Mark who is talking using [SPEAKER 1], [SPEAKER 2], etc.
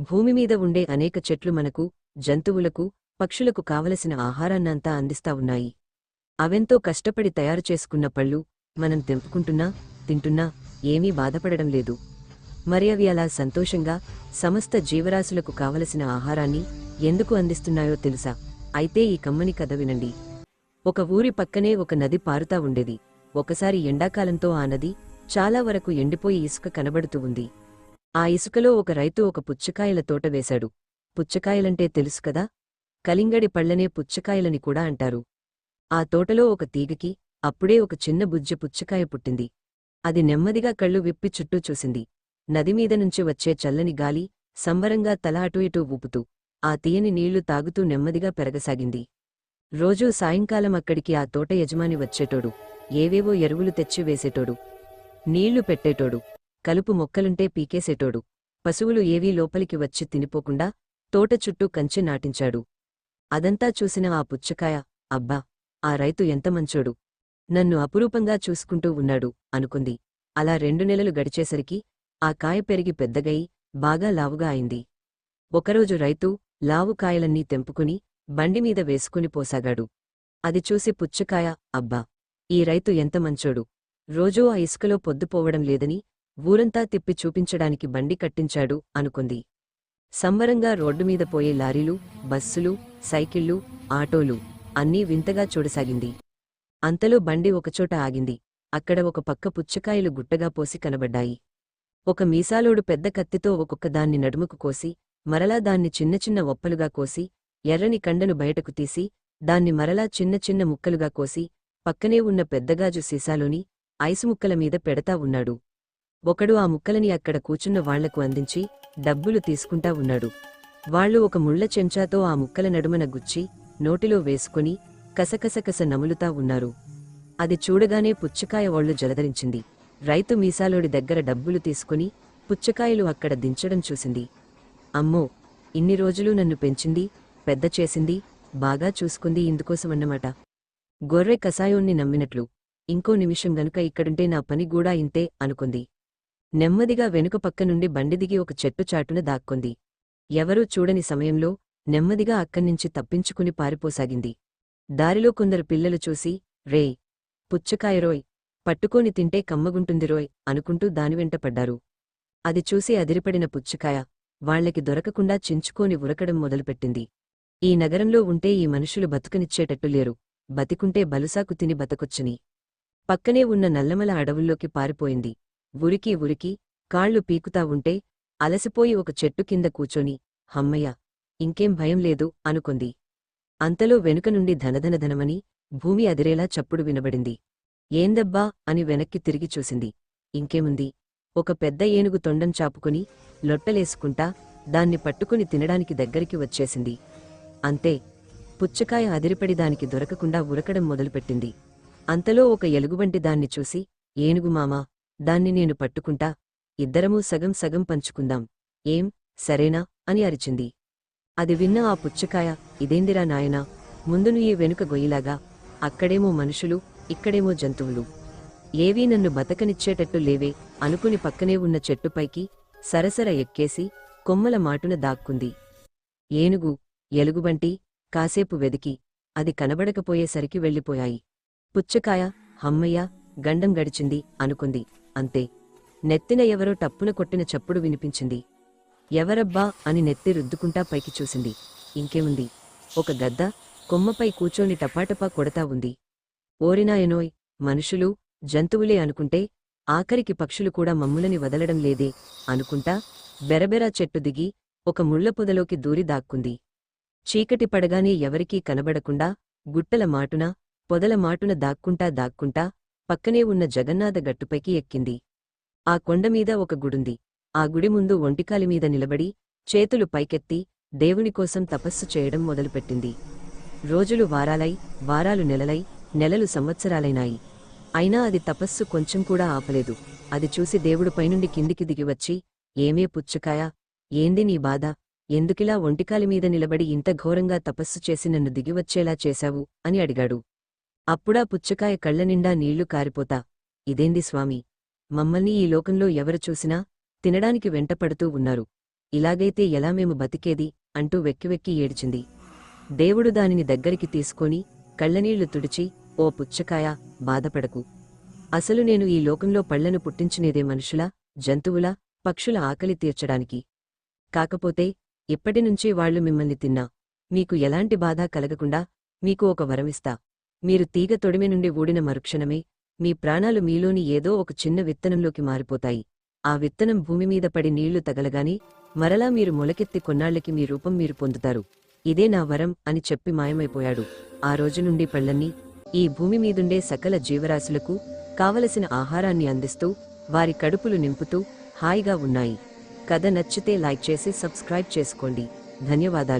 [SPEAKER 1] భూమిమీద ఉండే అనేక చెట్లు మనకు జంతువులకు పక్షులకు కావలసిన ఆహారాన్నంతా అందిస్తా ఉన్నాయి. అవెంతో కష్టపడి తయారు చేసుకున్న పళ్ళు మనం తెంపుకుంటున్నా తింటున్నా ఏమీ బాధపడడం లేదు. మరి అవి అలా సంతోషంగా సమస్త జీవరాశులకు కావలసిన ఆహారాన్ని ఎందుకు అందిస్తున్నాయో తెలుసా? అయితే ఈ కమ్మని కథ వినండి. ఒక ఊరి పక్కనే ఒక నది పారుతా ఉండేది. ఒకసారి ఎండాకాలంతో ఆ నది చాలా వరకు ఎండిపోయి ఇసుక కనబడుతూ ఉంది. ఆ ఇసుకలో ఒక రైతు ఒక పుచ్చకాయల తోట వేశాడు. పుచ్చకాయలంటే తెలుసు కదా? కలింగడి పళ్ళనే పుచ్చకాయలని కూడా అంటారు. ఆ తోటలో ఒక తీగకి అప్పుడే ఒక చిన్న బుజ్జ పుచ్చకాయ పుట్టింది. అది నెమ్మదిగా కళ్ళు విప్పి చుట్టూ చూసింది. నదిమీద నుంచి వచ్చే చల్లని గాలి సంబరంగా తల అటూ ఇటూ ఊపుతూ ఆ తీయని నీళ్ళు తాగుతూ నెమ్మదిగా పెరగసాగింది. రోజూ సాయంకాలం అక్కడికి ఆ తోట యజమాని వచ్చేటోడు. ఏవేవో ఎరువులు తెచ్చి వేసేటోడు. నీళ్ళు పెట్టేటోడు. కలుపు మొక్కలుంటే పీకేసేటోడు. పశువులు ఏవీ లోపలికి వచ్చి తినిపోకుండా తోట చుట్టూ కంచె నాటించాడు. అదంతా చూసిన ఆ పుచ్చకాయ అబ్బా ఆ రైతు ఎంత మంచోడు. నన్ను అపురూపంగా చూసుకుంటూ ఉన్నాడు అనుకుంది. అలా రెండు నెలలు గడిచేసరికి ఆ కాయ పెరిగి పెద్దగయి బాగా లావుగా అయింది. ఒకరోజు రైతు లావు కాయలన్నీ తెంపుకుని బండిమీద వేసుకుని పోసాగాడు. అది చూసి పుచ్చకాయ అబ్బా ఈ రైతు ఎంత మంచోడు. రోజూ ఆ ఇసుకలో పొద్దుపోవడం లేదని ఊరంతా తిప్పి చూపించడానికి బండి కట్టించాడు అనుకుంది. సంబరంగా రోడ్డుమీద పోయే లారీలు బస్సులు సైకిళ్ళు ఆటోలు అన్నీ వింతగా చూడసాగింది. అంతలో బండి ఒకచోట ఆగింది. అక్కడ ఒక పక్క పుచ్చకాయలు గుట్టగా పోసి కనబడ్డాయి. ఒక మీసాలోడు పెద్ద కత్తితో ఒక్కొక్క దాన్ని నడుముకు కోసి మరలా దాన్ని చిన్న చిన్న ఒప్పలుగా కోసి ఎర్రని కండను బయటకు తీసి దాన్ని మరలా చిన్న చిన్న ముక్కలుగా కోసి పక్కనే ఉన్న పెద్దగాజు సీసాలోని ఐసు ముక్కల మీద పెడతా ఉన్నాడు. ఒకడు ఆ ముక్కలని అక్కడ కూచున్న వాళ్ళకు అందించి డబ్బులు తీసుకుంటా ఉన్నాడు. వాళ్ళు ఒక ముళ్ళ చెంచాతో ఆ ముక్కల నడుమన గుచ్చి నోటిలో వేసుకుని కసకసకస నములుతా ఉన్నారు. అది చూడగానే పుచ్చకాయ వాళ్ళు జలధరించింది రైతు మీసాలోడి దగ్గర డబ్బులు తీసుకుని పుచ్చకాయలు అక్కడ దించడం చూసింది. అమ్మో ఇన్ని రోజులు నన్ను పెంచింది పెద్ద చేసింది బాగా చూసుకుంది ఇందుకోసమన్నమాట. గొర్రె కసాయోన్ని నమ్మినట్లు. ఇంకో నిమిషం గనుక ఇక్కడుంటే నా పని కూడా ఇంతే అనుకుంది. నెమ్మదిగా వెనుకపక్క నుండి బండి దిగి ఒక చెట్టు చాటున దాక్కుంది. ఎవరూ చూడని సమయంలో నెమ్మదిగా అక్కడ్నించి తప్పించుకుని పారిపోసాగింది. దారిలో కొందరు పిల్లలు చూసి రే పుచ్చకాయరోయ్ పట్టుకోని తింటే కమ్మగుంటుందిరోయ్ అనుకుంటూ దానివెంట పడ్డారు. అది చూసి అదిరిపడిన పుచ్చకాయ వాళ్ళకి దొరకకుండా చించుకోని ఉరకడం మొదలుపెట్టింది. ఈ నగరంలో ఉంటే ఈ మనుషులు బతుకనిచ్చేటట్టు లేరు. బతికుంటే బలుసాకు తిని బతకొచ్చని. పక్కనే ఉన్న నల్లమల అడవుల్లోకి పారిపోయింది. ఉరికి ఉరికి కాళ్ళు పీకుతా ఉంటే అలసిపోయి ఒక చెట్టు కింద కూచొని హమ్మయ్య ఇంకేం భయం లేదు అనుకుంది. అంతలో వెనుక నుండి ధనధనధనమని భూమి అదిరేలా చప్పుడు వినబడింది. ఏందబ్బా? అని వెనక్కి తిరిగి చూసింది. ఇంకేముంది? ఒక పెద్ద ఏనుగు తొండం చాపుకుని లొట్టలేసుకుంటా దాన్ని పట్టుకుని తినడానికి దగ్గరికి వచ్చేసింది. అంతే పుచ్చకాయ అదిరిపడి దానికి దొరకకుండా ఉరకడం మొదలుపెట్టింది. అంతలో ఒక ఎలుగుబంటి దాన్ని చూసి ఏనుగు మామా దాన్ని నేను పట్టుకుంటా ఇద్దరమూ సగం సగం పంచుకుందాం. ఏం? సరేనా? అని అరిచింది. అది విన్న ఆ పుచ్చకాయ ఇదేందిరా నాయనా? ముందును ఈ వెనుక గొయ్యిలాగా. అక్కడేమో మనుషులు ఇక్కడేమో జంతువులు. ఏవీ నన్ను బతకనిచ్చేటట్టు లేవే అనుకుని పక్కనే ఉన్న చెట్టుపైకి సరసర ఎక్కేసి కొమ్మల మాటున దాక్కుంది. ఏనుగు ఎలుగుబంటి కాసేపు వెదికి. అది కనబడకపోయేసరికి వెళ్ళిపోయాయి. పుచ్చకాయ హమ్మయ్య గండం గడిచింది అనుకుంది. అంతే. నెత్తిన ఎవరో టప్పున కొట్టిన చప్పుడు వినిపించింది. ఎవరబ్బా అని నెత్తి రుద్దుకుంటా పైకి చూసింది. ఇంకేముంది? ఒక గద్ద కొమ్మపై కూచోని టపాటపా కొడతా ఉంది. ఓరినాయనోయ్ మనుషులు జంతువులే అనుకుంటే ఆఖరికి పక్షులు కూడా మమ్ములని వదలడం లేదే అనుకుంటా బెరబెరా చెట్టు దిగి ఒక ముళ్ళపొదలోకి దూరి దాక్కుంది. చీకటి పడగానే ఎవరికీ కనబడకుండా గుట్టల మాటున పొదల మాటున దాక్కుంటా దాక్కుంటా పక్కనే ఉన్న జగన్నాథ గట్టుపైకి ఎక్కింది. ఆ కొండమీద ఒక గుడుంది. ఆ గుడి ముందు ఒంటికాలిమీద నిలబడి చేతులు పైకెత్తి దేవునికోసం తపస్సు చేయడం మొదలుపెట్టింది. రోజులు వారాలై వారాలు నెలలై నెలలు సంవత్సరాలైనాయి. అయినా అది తపస్సు కొంచెం కూడా ఆపలేదు. అది చూసి దేవుడు పైనుండి కిందికి దిగివచ్చి ఏమే పుచ్చకాయ? ఏంది నీ బాధ? ఎందుకిలా ఒంటికాలిమీద నిలబడి ఇంత ఘోరంగా తపస్సు చేసి నన్ను దిగివచ్చేలా చేశావు? అని అడిగాడు. అప్పుడా పుచ్చకాయ కళ్ళనిండా నీళ్ళు కారిపోతా. ఇదేంది స్వామి? మమ్మల్ని ఈ లోకంలో ఎవరు చూసినా తినడానికి వెంటపడుతూ ఉన్నారు. ఇలాగైతే ఎలా మేము బతికేది? అంటూ వెక్కివెక్కి ఏడ్చింది. దేవుడు దానిని దగ్గరికి తీసుకొని కళ్ళనీళ్ళు తుడిచి ఓ పుచ్చకాయ బాధపడకు. అసలు నేను ఈ లోకంలో పళ్ళను పుట్టించినేదే మనుషుల జంతువుల పక్షుల ఆకలి తీర్చడానికి. కాకపోతే ఇప్పటినుంచి వాళ్ళు మిమ్మల్ని తిన్నా. మీకు ఎలాంటి బాధ కలగకుండా మీకు ఒక వరమిస్తా. మీరు తీగ తొడిమి నుండి ఊడిన మరుక్షణమే మీ ప్రాణాలు మీలోని ఏదో ఒక చిన్న విత్తనంలోకి మారిపోతాయి. ఆ విత్తనం భూమి మీద పడి నీళ్ళు తగలగానే మరలా మీరు మొలకెత్తి కొన్నాళ్ళకి మీ రూపం మీరు పొందుతారు. ఇదే నా వరం అని చెప్పి మాయమైపోయాడు. ఆ రోజు నుండి పళ్ళన్నీ ఈ భూమి మీదుండే సకల జీవరాశులకు కావలసిన ఆహారాన్ని అందిస్తూ వారి కడుపులు నింపుతూ హాయిగా ఉన్నాయి. కథ నచ్చితే లైక్ చేసి సబ్స్క్రైబ్ చేసుకోండి. ధన్యవాదాలు.